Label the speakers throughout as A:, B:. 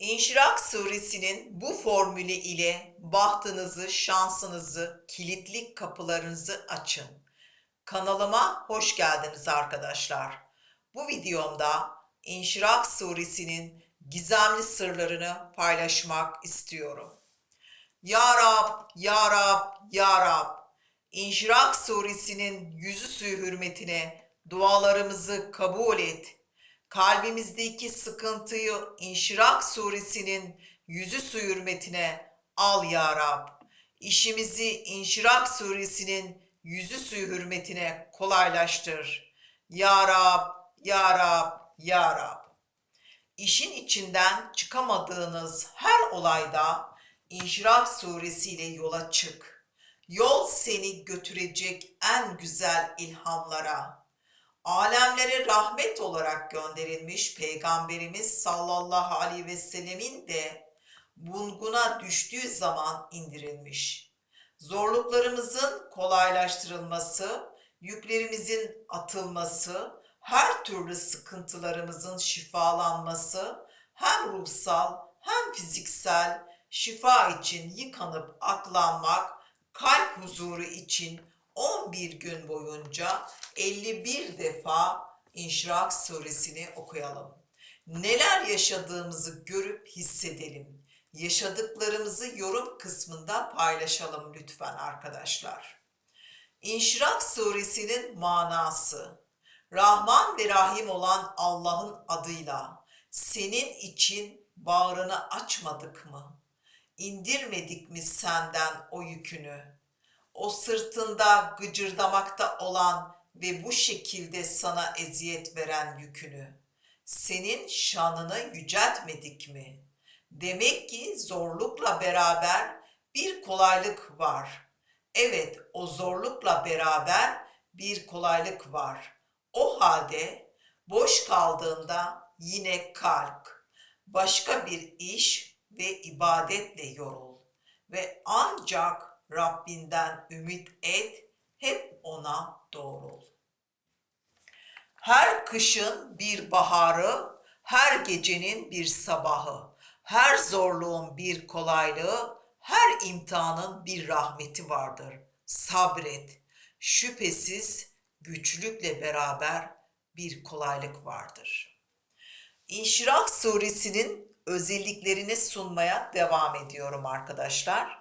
A: İnşirak suresinin bu formülü ile bahtınızı, şansınızı, kilitli kapılarınızı açın. Kanalıma hoş geldiniz arkadaşlar. Bu videomda İnşirak suresinin gizemli sırlarını paylaşmak istiyorum. Ya Rab, Ya Rab, Ya Rab. İnşirak suresinin yüzü suyu hürmetine dualarımızı kabul et. Kalbimizdeki sıkıntıyı İnşirak suresinin yüzü suyu hürmetine al ya Rab. İşimizi İnşirak suresinin yüzü suyu hürmetine kolaylaştır. Ya Rab, Ya Rab, Ya Rab. İşin içinden çıkamadığınız her olayda İnşirak suresiyle yola çık. Yol seni götürecek en güzel ilhamlara. Alemlere rahmet olarak gönderilmiş Peygamberimiz sallallahu aleyhi ve sellemin de bulguna düştüğü zaman indirilmiş. Zorluklarımızın kolaylaştırılması, yüklerimizin atılması, her türlü sıkıntılarımızın şifalanması, hem ruhsal hem fiziksel şifa için yıkanıp aklanmak, kalp huzuru için 11 gün boyunca 51 defa İnşirak suresini okuyalım. Neler yaşadığımızı görüp hissedelim. Yaşadıklarımızı yorum kısmında paylaşalım lütfen arkadaşlar. İnşirak suresinin manası Rahman ve Rahim olan Allah'ın adıyla senin için bağrını açmadık mı? İndirmedik mi senden o yükünü? O sırtında gıcırdamakta olan ve bu şekilde sana eziyet veren yükünü. Senin şanını yüceltmedik mi? Demek ki zorlukla beraber bir kolaylık var. Evet, o zorlukla beraber bir kolaylık var. O halde boş kaldığında yine kalk. Başka bir iş ve ibadetle yorul ve ancak Rabbinden ümit et, hep ona doğrul. Her kışın bir baharı, her gecenin bir sabahı, her zorluğun bir kolaylığı, her imtihanın bir rahmeti vardır. Sabret. Şüphesiz güçlükle beraber bir kolaylık vardır. İnşirak suresinin özelliklerini sunmaya devam ediyorum arkadaşlar.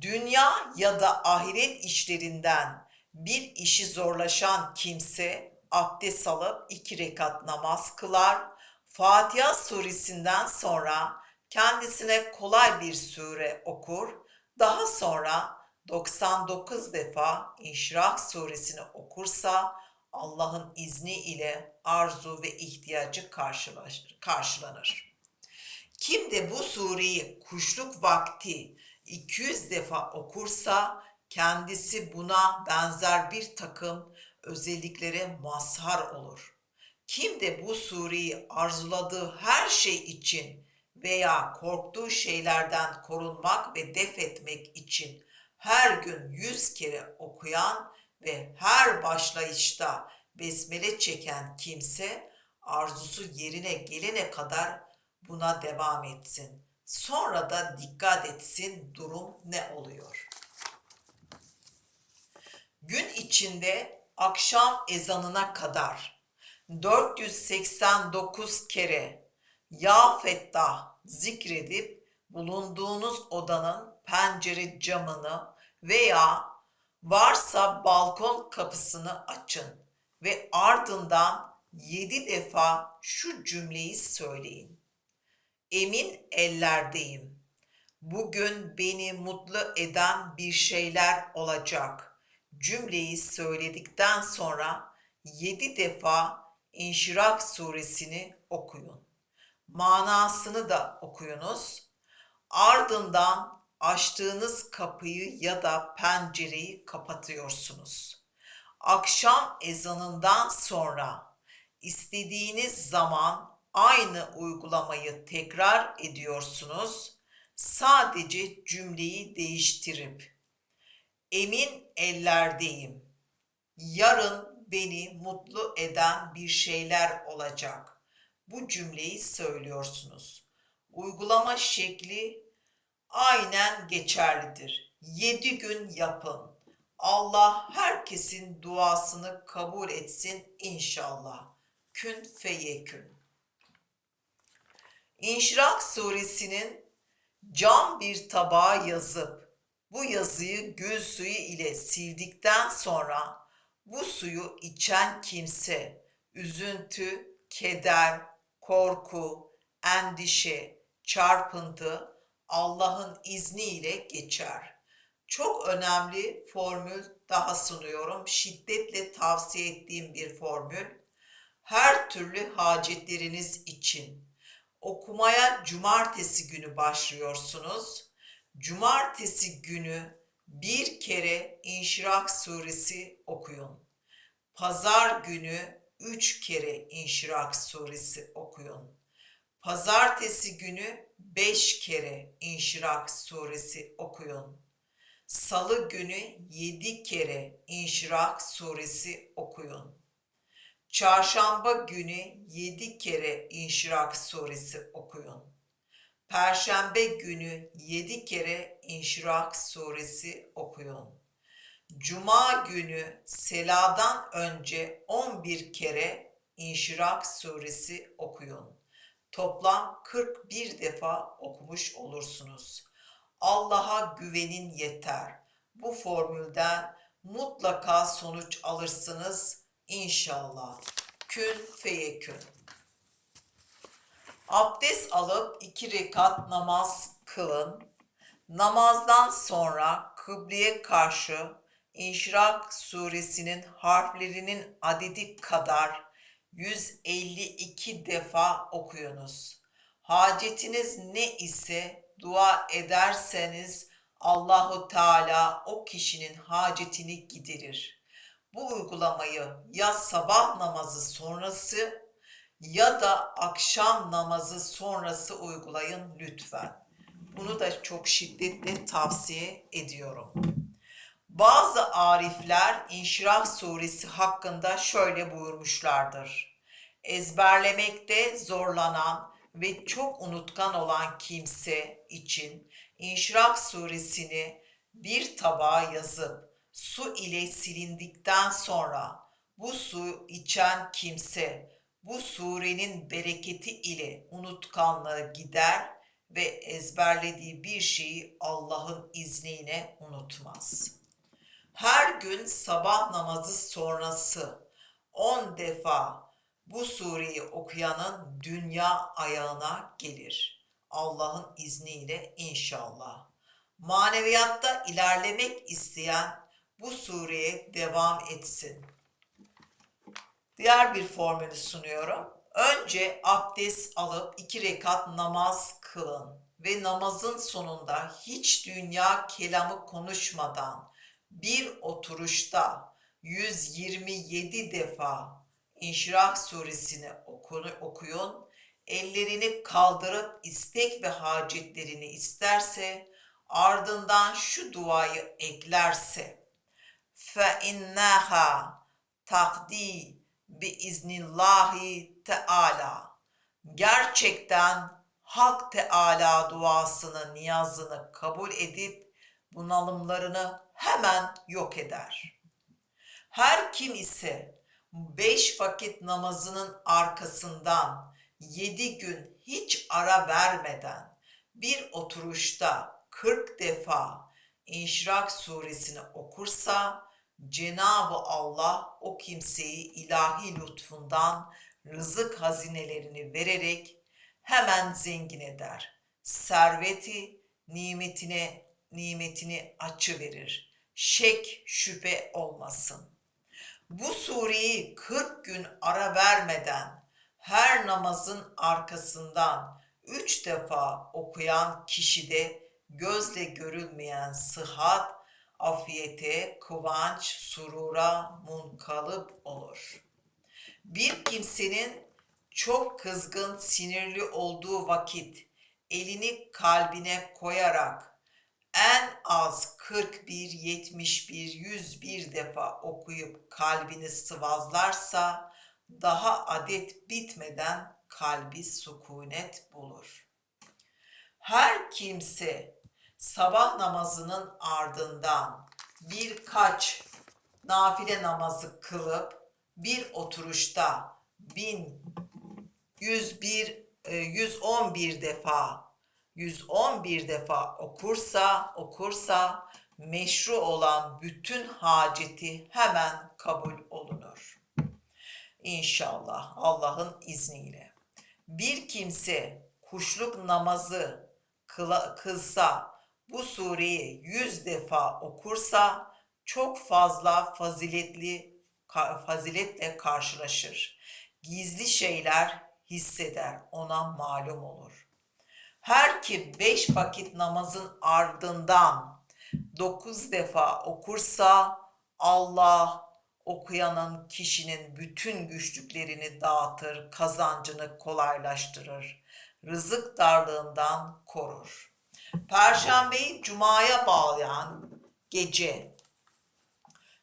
A: Dünya ya da ahiret işlerinden bir işi zorlaşan kimse abdest alıp iki rekat namaz kılar. Fatiha suresinden sonra kendisine kolay bir sure okur. Daha sonra 99 defa İnşirak suresini okursa Allah'ın izni ile arzu ve ihtiyacı karşılanır. Kim de bu sureyi kuşluk vakti 200 defa okursa kendisi buna benzer bir takım özelliklere mazhar olur. Kim de bu sureyi arzuladığı her şey için veya korktuğu şeylerden korunmak ve def etmek için her gün yüz kere okuyan ve her başlayışta besmele çeken kimse arzusu yerine gelene kadar buna devam etsin. Sonra da dikkat etsin durum ne oluyor. Gün içinde akşam ezanına kadar 489 kere Ya Fettah zikredip bulunduğunuz odanın pencere camını veya varsa balkon kapısını açın ve ardından yedi defa şu cümleyi söyleyin emin ellerdeyim. Bugün beni mutlu eden bir şeyler olacak. Cümleyi söyledikten sonra yedi defa İnşirak suresini okuyun. Manasını da okuyunuz. Ardından açtığınız kapıyı ya da pencereyi kapatıyorsunuz. Akşam ezanından sonra istediğiniz zaman aynı uygulamayı tekrar ediyorsunuz. Sadece cümleyi değiştirip emin ellerdeyim. Yarın beni mutlu eden bir şeyler olacak. Bu cümleyi söylüyorsunuz. Uygulama şekli aynen geçerlidir. 7 gün yapın. Allah herkesin duasını kabul etsin inşallah. Kün feyekün. İnşirak suresinin cam bir tabağa yazıp bu yazıyı gül suyu ile sildikten sonra bu suyu içen kimse üzüntü, keder, korku, endişe, çarpıntı Allah'ın izniyle geçer. Çok önemli formül daha sunuyorum. Şiddetle tavsiye ettiğim bir formül. Her türlü hacetleriniz için okumaya cumartesi günü başlıyorsunuz. Cumartesi günü bir kere İnşirak suresi okuyun. Pazar günü üç kere İnşirak suresi okuyun. Pazartesi günü beş kere İnşirak suresi okuyun. Salı günü yedi kere İnşirak suresi okuyun. Çarşamba günü yedi kere İnşirak suresi okuyun. Perşembe günü yedi kere İnşirak suresi okuyun. Cuma günü seladan önce 11 kere İnşirak suresi okuyun. Toplam 41 defa okumuş olursunuz. Allah'a güvenin yeter. Bu formülden mutlaka sonuç alırsınız inşallah. Kün feyekün. Abdest alıp iki rekat namaz kılın. Namazdan sonra kıbleye karşı İnşirak suresinin harflerinin adedi kadar 152 defa okuyunuz. Hacetiniz ne ise dua ederseniz Allahu Teala o kişinin hacetini giderir. Bu uygulamayı ya sabah namazı sonrası ya da akşam namazı sonrası uygulayın lütfen. Bunu da çok şiddetle tavsiye ediyorum. Bazı arifler İnşirah suresi hakkında şöyle buyurmuşlardır. Ezberlemekte zorlanan ve çok unutkan olan kimse için İnşirah suresini bir tabağa yazıp su ile silindikten sonra bu su içen kimse bu surenin bereketi ile unutkanlığı gider ve ezberlediği bir şeyi Allah'ın izniyle unutmaz. Her gün sabah namazı sonrası 10 defa bu sureyi okuyanın dünya ayağına gelir. Allah'ın izniyle inşallah. Maneviyatta ilerlemek isteyen bu sureye devam etsin. Diğer bir formülü sunuyorum. Önce abdest alıp iki rekat namaz kılın ve namazın sonunda hiç dünya kelamı konuşmadan bir oturuşta 127 defa İnşirah suresini okuyun. Ellerini kaldırıp istek ve hacetlerini isterse ardından şu duayı eklerse fe innaha takdi bi iznillahi teala gerçekten Hak Teala duasını, niyazını kabul edip bunalımlarını hemen yok eder. Her kim ise beş vakit namazının arkasından yedi gün hiç ara vermeden bir oturuşta 40 defa İnşirak suresini okursa Cenab-ı Allah o kimseyi ilahi lütfundan rızık hazinelerini vererek hemen zengin eder. Serveti nimetine nimetini açı verir. Şek şüphe olmasın. Bu sureyi 40 gün ara vermeden her namazın arkasından üç defa okuyan kişide gözle görülmeyen sıhhat, afiyete, kıvanç, surura munkalıp olur. Bir kimsenin çok kızgın, sinirli olduğu vakit elini kalbine koyarak en az 41, 71, 101 defa okuyup kalbini sıvazlarsa daha adet bitmeden kalbi sukunet bulur. Her kimse sabah namazının ardından birkaç nafile namazı kılıp bir oturuşta bin 101 e, 111 defa 111 defa okursa okursa meşru olan bütün haceti hemen kabul olunur. İnşallah Allah'ın izniyle. Bir kimse kuşluk namazı kıla, kılsa bu sureyi yüz defa okursa çok fazla faziletli faziletle karşılaşır. Gizli şeyler hisseder, ona malum olur. Her kim beş vakit namazın ardından dokuz defa okursa Allah okuyanın kişinin bütün güçlüklerini dağıtır, kazancını kolaylaştırır, rızık darlığından korur. Perşembeyi cumaya bağlayan gece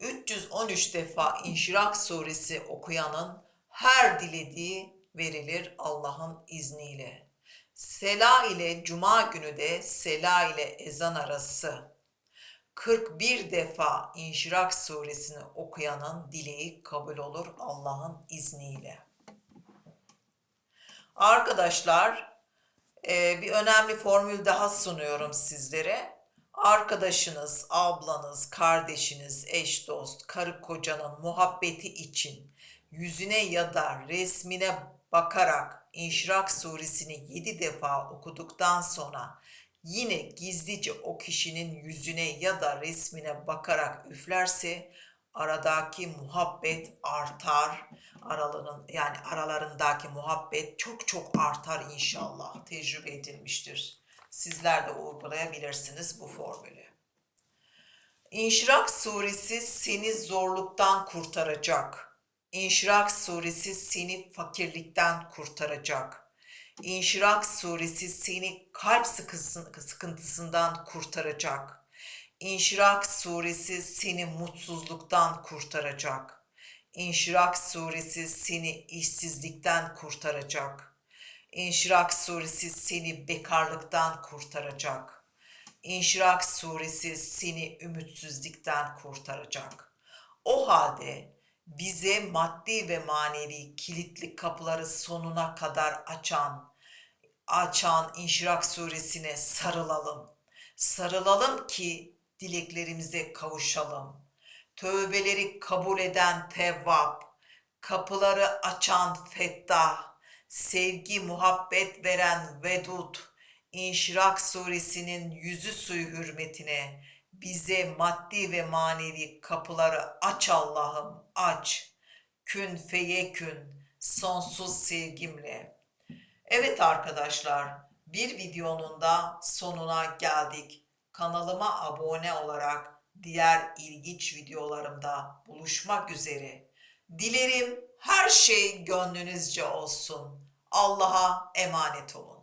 A: 313 defa İnşirak suresi okuyanın her dilediği verilir Allah'ın izniyle. Sela ile cuma günü de sela ile ezan arası 41 defa İnşirak suresini okuyanın dileği kabul olur Allah'ın izniyle. Arkadaşlar e, bir önemli formül daha sunuyorum sizlere. Arkadaşınız, ablanız, kardeşiniz, eş dost, karı kocanın muhabbeti için yüzüne ya da resmine bakarak İnşirak suresini 7 defa okuduktan sonra yine gizlice o kişinin yüzüne ya da resmine bakarak üflerse aradaki muhabbet artar. Aralarının yani aralarındaki muhabbet çok çok artar inşallah. Tecrübe edilmiştir. Sizler de uygulayabilirsiniz bu formülü. İnşirak suresi seni zorluktan kurtaracak. İnşirak suresi seni fakirlikten kurtaracak. İnşirak suresi seni kalp sıkıntısın- sıkıntısından kurtaracak. İnşirak suresi seni mutsuzluktan kurtaracak. İnşirak suresi seni işsizlikten kurtaracak. İnşirak suresi seni bekarlıktan kurtaracak. İnşirak suresi seni ümitsizlikten kurtaracak. O halde bize maddi ve manevi kilitli kapıları sonuna kadar açan, açan İnşirak suresine sarılalım. Sarılalım ki dileklerimize kavuşalım. Tövbeleri kabul eden Tevvap, kapıları açan Fettah, sevgi muhabbet veren Vedud, İnşirak suresinin yüzü suyu hürmetine bize maddi ve manevi kapıları aç Allah'ım aç. Kün feyekün sonsuz sevgimle. Evet arkadaşlar, bir videonun da sonuna geldik. Kanalıma abone olarak diğer ilginç videolarımda buluşmak üzere. Dilerim her şey gönlünüzce olsun. Allah'a emanet olun.